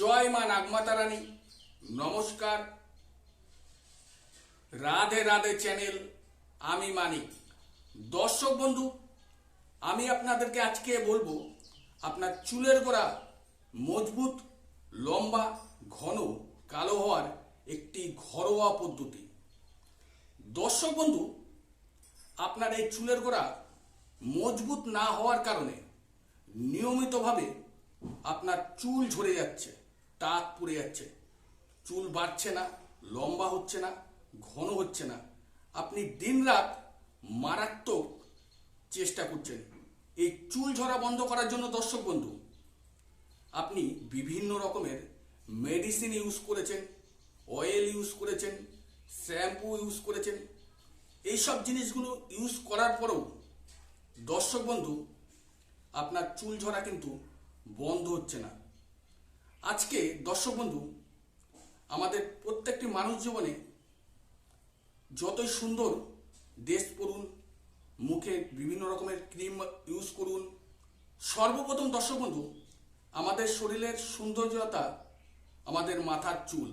জয় মা নাগমাতা রানী নমস্কার। রাধে রাধে চ্যানেল, আমি মানিক। দর্শক বন্ধু, আমি আপনাদেরকে আজকে বলব, আপনার চুলের গোড়া মজবুত, লম্বা, ঘন, কালো হওয়ার একটি ঘরোয়া পদ্ধতি। দর্শক বন্ধু, আপনার এই চুলের গোড়া মজবুত না হওয়ার কারণে নিয়মিতভাবে আপনার চুল ঝরে যাচ্ছে। টাক পড়ে যাচ্ছে। চুল বাড়ছে না, লম্বা হচ্ছে না, ঘন হচ্ছে না। আপনি দিনরাত মারাত্মক চেষ্টা করছেন। এই চুল ঝরা বন্ধ করার জন্য দর্শক বন্ধু, আপনি বিভিন্ন রকমের মেডিসিন ইউজ করেছেন অয়েল ইউজ করেছেন শ্যাম্পু ইউজ করেছেন। এইসব জিনিসগুলো ইউজ করার পরেও দর্শক বন্ধু, আপনার চুল ঝরা কিন্তু বন্ধ হচ্ছে না। আজকে দর্শক বন্ধু, আমাদের প্রত্যেকটি মানুষ জীবনে যতই সুন্দর ড্রেস পরুন, মুখে বিভিন্ন রকমের ক্রিম ইউজ করুন, সর্বপ্রথম দর্শক বন্ধু, আমাদের শরীরের সৌন্দর্যতা আমাদের মাথার চুল।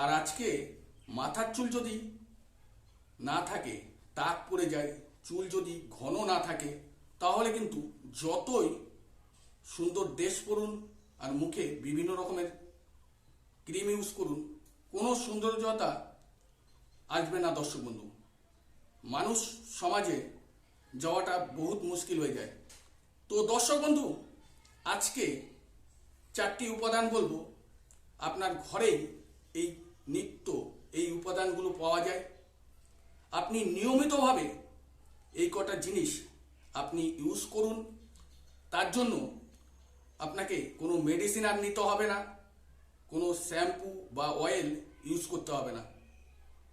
আর আজকে মাথার চুল যদি না থাকে তাক পড়ে যায়, চুল যদি ঘন না থাকে, তাহলে কিন্তু যতই সুন্দর ড্রেস পরুন আর মুখে বিভিন্ন রকমের ক্রিম ইউজ করুন। কোনো সৌন্দর্যতা আসবে না, দর্শক বন্ধু। মানুষ সমাজে যাওয়াটা বহুত মুশকিল হয়ে যায়। তো দর্শক বন্ধু, আজকে চারটি উপাদান বলব। আপনার ঘরেই এই নিত্য এই উপাদানগুলো পাওয়া যায়। আপনি নিয়মিতভাবে এই কটা জিনিস আপনি ইউজ করুন। তার জন্য আপনাকে কোনো মেডিসিন আর নিতে হবে না, কোনো শ্যাম্পু বা অয়েল ইউজ করতে হবে না।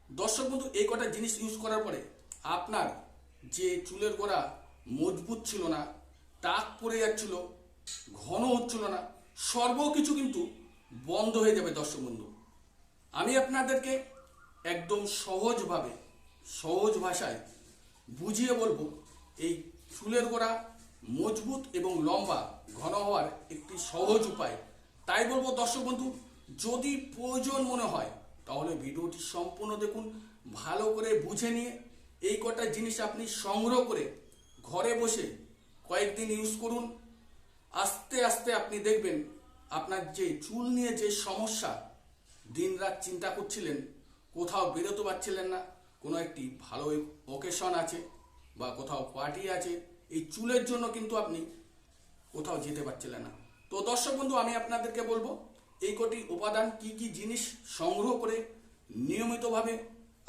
দর্শক বন্ধু, এই কটা জিনিস ইউজ করার পরে আপনার যে চুলের গোড়া মজবুত ছিল না টাক পড়ে যাচ্ছিল, ঘন হচ্ছিল না সর্ব কিছু কিন্তু বন্ধ হয়ে যাবে দর্শক বন্ধু। আমি আপনাদেরকে একদম সহজভাবে, সহজ ভাষায় বুঝিয়ে বলব, এই চুলের গোড়া মজবুত এবং লম্বা, ঘন হওয়ার একটি সহজ উপায়। তাই বলব, দর্শক বন্ধু, যদি প্রয়োজন মনে হয়, তাহলে ভিডিওটি সম্পূর্ণ দেখুন, ভালো করে বুঝে নিয়ে এই কটা জিনিস আপনি সংগ্রহ করে ঘরে বসে কয়েকদিন ইউজ করুন। আস্তে আস্তে আপনি দেখবেন আপনার যে চুল নিয়ে যে সমস্যা, দিনরাত চিন্তা করছিলেন, কোথাও বেরোতে পারছিলেন না, কোনো একটি ভালো ওকেশন আছে বা কোথাও পার্টি আছে এই চুলের জন্য কিন্তু আপনি কোথাও যেতে পারছিলেন না। তো দর্শক বন্ধু, আমি আপনাদেরকে বলব, এই কটি উপাদান কি কি জিনিস সংগ্রহ করে নিয়মিতভাবে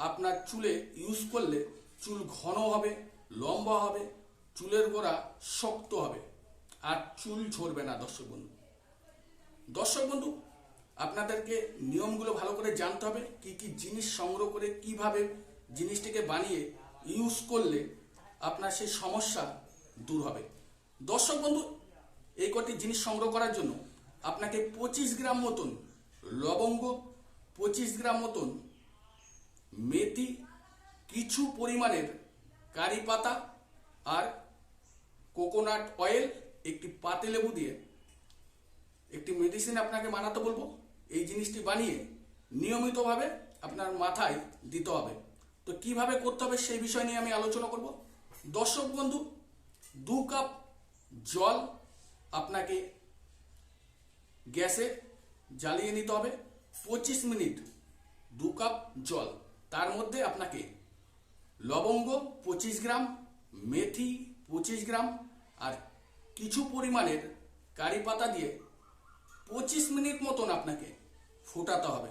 আপনার চুলে ইউজ করলে চুল ঘন হবে, লম্বা হবে, চুলের গোড়া শক্ত হবে। আর চুল ঝরবে না, দর্শক বন্ধু। দর্শক বন্ধু, আপনাদেরকে নিয়মগুলো ভালো করে জানতে হবে, কি কি জিনিস সংগ্রহ করে কীভাবে জিনিসটিকে বানিয়ে ইউজ করলে আপনার সেই সমস্যা দূর হবে। দর্শক বন্ধু, এই কটি জিনিস সংগ্রহ করার জন্য আপনাকে পঁচিশ গ্রাম মতন লবঙ্গ, পঁচিশ গ্রাম মতন মেথি, কিছু পরিমাণের কারি পাতা আর কোকোনাট অয়েল, একটি পাতিলেবু দিয়ে একটি মেডিসিন আপনাকে বানাতে বলব। এই জিনিসটি বানিয়ে নিয়মিতভাবে আপনার মাথায় দিতে হবে। তো কীভাবে করতে হবে সেই বিষয় নিয়ে আমি আলোচনা করব। দর্শক বন্ধু দু কাপ জল আপনাকে গ্যাসে জ্বালিয়ে নিতে হবে। পঁচিশ মিনিট দু কাপ জল। তার মধ্যে আপনাকে লবঙ্গ পঁচিশ গ্রাম, মেথি পঁচিশ গ্রাম আর কিছু পরিমাণের কারি পাতা দিয়ে পঁচিশ মিনিট মতন আপনাকে ফোটাতে হবে।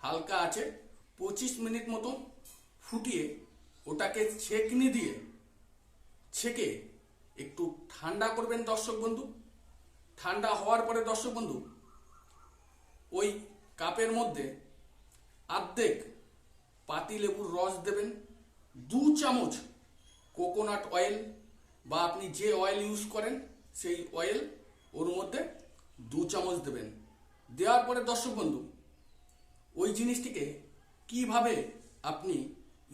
হালকা আছে পঁচিশ মিনিট মতন ফুটিয়ে ওটাকে ছেঁকনি দিয়ে ছেঁকে একটু ঠান্ডা করবেন দর্শক বন্ধু। ঠান্ডা হওয়ার পরে দর্শক বন্ধু, ওই কাপের মধ্যে আর্ধেক পাতি লেবুর রস দেবেন, দু চামচ কোকোনাট অয়েল বা আপনি যে অয়েল ইউজ করেন সেই অয়েল ওর মধ্যে দু চামচ দেবেন। দেওয়ার পরে দর্শক বন্ধু, ওই জিনিসটিকে কীভাবে আপনি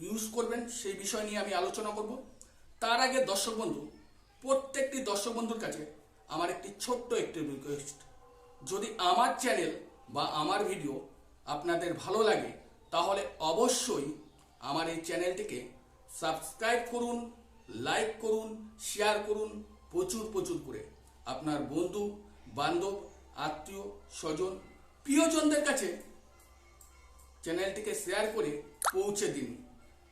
ইউজ করবেন সেই বিষয় নিয়ে আমি আলোচনা করব। তার আগে দর্শক বন্ধু, প্রত্যেকটি দর্শক বন্ধুর কাছে আমার একটি ছোট্ট একটি রিকোয়েস্ট যদি আমার চ্যানেল বা আমার ভিডিও আপনাদের ভালো লাগে, তাহলে অবশ্যই আমার এই চ্যানেলটিকে সাবস্ক্রাইব করুন লাইক করুন শেয়ার করুন, প্রচুর প্রচুর করে। আপনার বন্ধু, বান্ধব, আত্মীয়, স্বজন, প্রিয়জনদের কাছে চ্যানেলটিকে শেয়ার করে পৌঁছে দিন।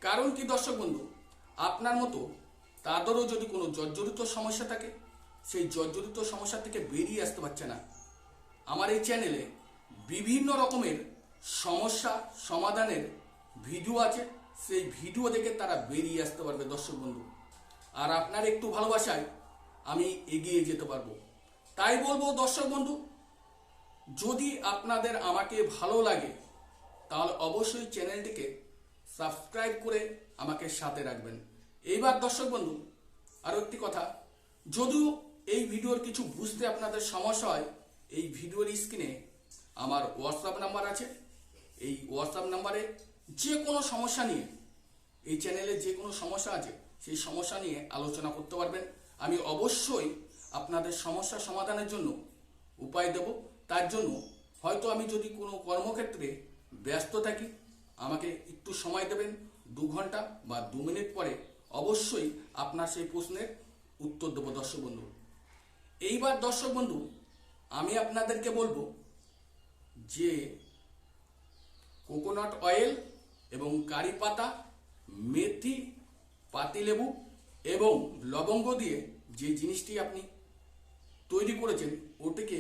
কারণ কি দর্শক বন্ধু? আপনার মতো তাদেরও যদি কোনো জর্জরিত সমস্যা থাকে, সেই জর্জরিত সমস্যা থেকে বেরিয়ে আসতে পারছে না। আমার এই চ্যানেলে বিভিন্ন রকমের সমস্যা সমাধানের ভিডিও আছে, সেই ভিডিও দেখে তারা বেরিয়ে আসতে পারবে দর্শক বন্ধু। আর আপনার একটু ভালোবাসায় আমি এগিয়ে যেতে পারব। তাই বলব দর্শক বন্ধু, যদি আপনাদের আমাকে ভালো লাগে, তাহলে অবশ্যই চ্যানেলটিকে সাবস্ক্রাইব করে আমাকে সাথে রাখবেন। এইবার দর্শক বন্ধু আরও একটি কথা। যদিও এই ভিডিওর কিছু বুঝতে আপনাদের সমস্যা হয়, এই ভিডিওর স্ক্রিনে আমার হোয়াটসঅ্যাপ নাম্বার আছে। এই হোয়াটসঅ্যাপ নাম্বারে যে কোনো সমস্যা নিয়ে, এই চ্যানেলে যে কোনো সমস্যা আছে, সেই সমস্যা নিয়ে আলোচনা করতে পারবেন। আমি অবশ্যই আপনাদের সমস্যা সমাধানের জন্য উপায় দেব। তার জন্য হয়তো আমি যদি কোনো কর্মক্ষেত্রে ব্যস্ত থাকি, আমাকে একটু সময় দেবেন, দু ঘণ্টা বা দু মিনিট পরে অবশ্যই আপনার সেই প্রশ্নের উত্তর দেবো, দর্শক বন্ধু। এইবার দর্শক বন্ধু, আমি আপনাদেরকে বলব যে কোকোনাট অয়েল এবং কারি পাতা, মেথি, পাতিলেবু এবং লবঙ্গ দিয়ে যে জিনিসটি আপনি তৈরি করেছেন, ওটিকে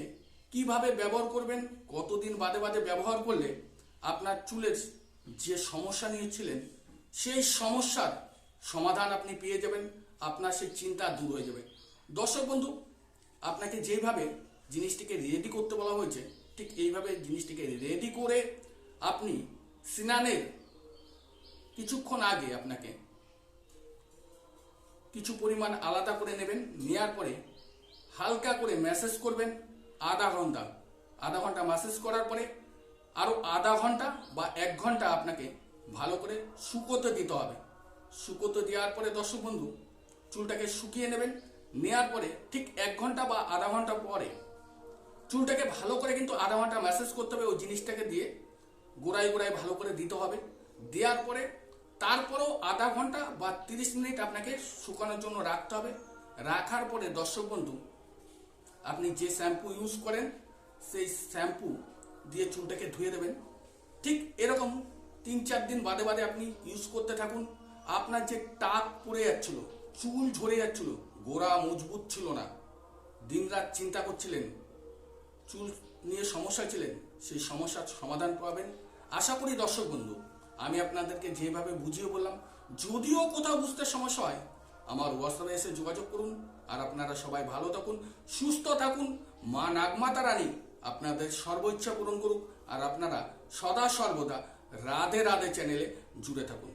কীভাবে ব্যবহার করবেন, কতদিন বাদে বাদে ব্যবহার করলে আপনার চুলের যে সমস্যা নিয়েছিলেন সেই সমস্যার সমাধান আপনি পেয়ে যাবেন, আপনার সেই চিন্তা দূর হয়ে যাবে। দর্শক বন্ধু, আপনাকে যেভাবে জিনিসটিকে রেডি করতে বলা হয়েছে, ঠিক এইভাবে জিনিসটিকে রেডি করে আপনি স্নানের কিছুক্ষণ আগে আপনাকে কিছু পরিমাণ আলাদা করে নেবেন নেওয়ার পরে হালকা করে ম্যাসেজ করবেন, আধা ঘণ্টা। আধা ঘণ্টা ম্যাসেজ করার পরে আরও আধা ঘণ্টা বা এক ঘণ্টা আপনাকে ভালো করে শুকোতে দিতে হবে। শুকোতে দেওয়ার পরে দর্শক বন্ধু, চুলটাকে শুকিয়ে নেবেন নেওয়ার পরে ঠিক এক ঘণ্টা বা আধা ঘণ্টা পরে চুলটাকে ভালো করে কিন্তু আধা ঘণ্টা ম্যাসেজ করতে হবে, ওই জিনিসটাকে দিয়ে গোড়ায় গোড়ায় ভালো করে দিতে হবে। দেওয়ার পরে তারপরেও আধা ঘণ্টা বা তিরিশ মিনিট আপনাকে শুকানোর জন্য রাখতে হবে। রাখার পরে দর্শক বন্ধু, আপনি যে শ্যাম্পু ইউজ করেন, সেই শ্যাম্পু দিয়ে চুলটাকে ধুয়ে দেবেন। ঠিক এরকম তিন চার দিন বাদে বাদে আপনি ইউজ করতে থাকুন। আপনার যে টাক পড়ে যাচ্ছিল, চুল ঝরে যাচ্ছিল, গোড়া মজবুত ছিল না। দিনরাত চিন্তা করছিলেন, চুল নিয়ে সমস্যা ছিলেন, সেই সমস্যার সমাধান পাবেন। আশা করি দর্শক বন্ধু, আমি আপনাদেরকে যেভাবে বুঝিয়ে বললাম, যদিও কোথাও বুঝতে সমস্যা হয়, আমার হোয়াটসঅ্যাপে এসে যোগাযোগ করুন আর আপনারা সবাই ভালো থাকুন, সুস্থ থাকুন। মা নাগমাতা রানী আপনাদের সর্ব ইচ্ছা পূরণ করুক আর আপনারা সদা সর্বদা রাধে রাধে চ্যানেলে জুড়ে থাকুন।